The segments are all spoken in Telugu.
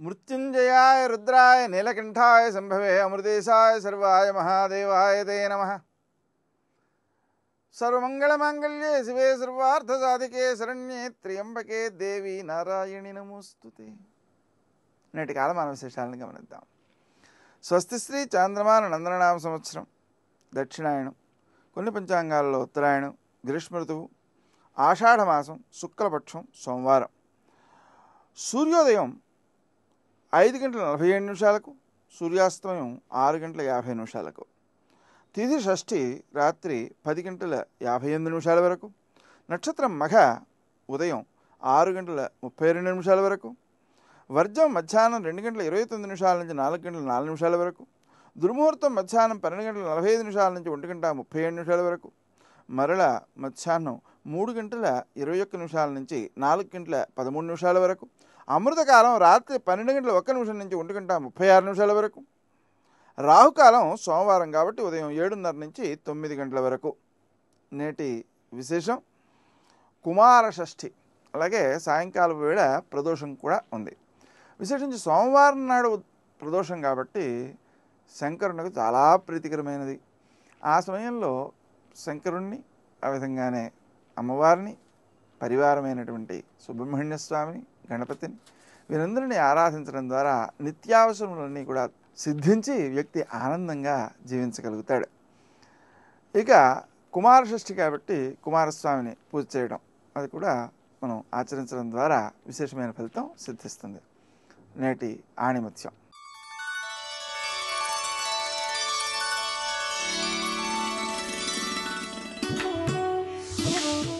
మృత్యుంజయాయ రుద్రాయ నీలకంఠాయ సంభవే అమృతేశాయ సర్వాయ మహాదేవాయ తే నమ. సర్వమంగళమాంగళ్యే శివే సర్వార్థసాధికే శరణ్యే త్ర్యంబకే దేవి నారాయణి నమోస్తుతే నేటి కాలమాన విశేషాలను గమనిద్దాం. స్వస్తి శ్రీ చాంద్రమాన నందననామ సంవత్సరం దక్షిణాయనం కొన్ని పంచాంగాల్లో ఉత్తరాయణం గ్రీష్మ ఋతువు ఆషాఢమాసం శుక్లపక్షం సోమవారం. సూర్యోదయం ఐదు గంటల నలభై ఏడు నిమిషాలకు సూర్యాస్తమయం ఆరు గంటల యాభై నిమిషాలకు. తిథి షష్ఠి రాత్రి పది గంటల యాభై ఎనిమిది నిమిషాల వరకు. నక్షత్రం మఘ ఉదయం ఆరు గంటల ముప్పై రెండు నిమిషాల వరకు. వర్జం మధ్యాహ్నం రెండు గంటల ఇరవై తొమ్మిది నిమిషాల నుంచి నాలుగు గంటల నాలుగు నిమిషాల వరకు. దుర్ముహూర్తం మధ్యాహ్నం పన్నెండు గంటల నలభై ఐదు నిమిషాల నుంచి ఒంటి గంట ముప్పై ఏడు నిమిషాల వరకు. మరల మధ్యాహ్నం మూడు గంటల ఇరవై ఒక్క నిమిషాల నుంచి నాలుగు గంటల పదమూడు నిమిషాల వరకు. అమృతకాలం రాత్రి పన్నెండు గంటల ఒక్క నిమిషం నుంచి ఒంటి గంట ముప్పై ఆరు నిమిషాల వరకు. రాహుకాలం సోమవారం కాబట్టి ఉదయం ఏడున్నర నుంచి తొమ్మిది గంటల వరకు. నేటి విశేషం కుమార షష్ఠి అలాగే సాయంకాలం వేళ ప్రదోషం కూడా ఉంది. విశేషించి సోమవారం నాడు ప్రదోషం కాబట్టి శంకరునికి చాలా ప్రీతికరమైనది. ఆ సమయంలో శంకరుణ్ణి ఆ విధంగానే అమ్మవారిని పరివారమైనటువంటి సుబ్రహ్మణ్య స్వామిని గణపతిని. వీరందరినీ ఆరాధించడం ద్వారా నిత్యావసరములన్నీ కూడా సిద్ధించి వ్యక్తి ఆనందంగా జీవించగలుగుతాడు. ఇక కుమార షష్ఠి కాబట్టి కుమారస్వామిని పూజ చేయడం అది కూడా మనం ఆచరించడం ద్వారా విశేషమైన ఫలితం సిద్ధిస్తుంది. నేటి ఆణిమత్యం.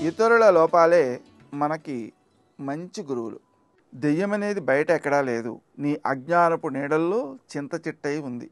ఇతరుల లోపాలే మనకి మంచి గురువులు. దెయ్యం అనేది బయట ఎక్కడా లేదు. నీ అజ్ఞానపు నీడల్లో చింత చిట్టై ఉంది.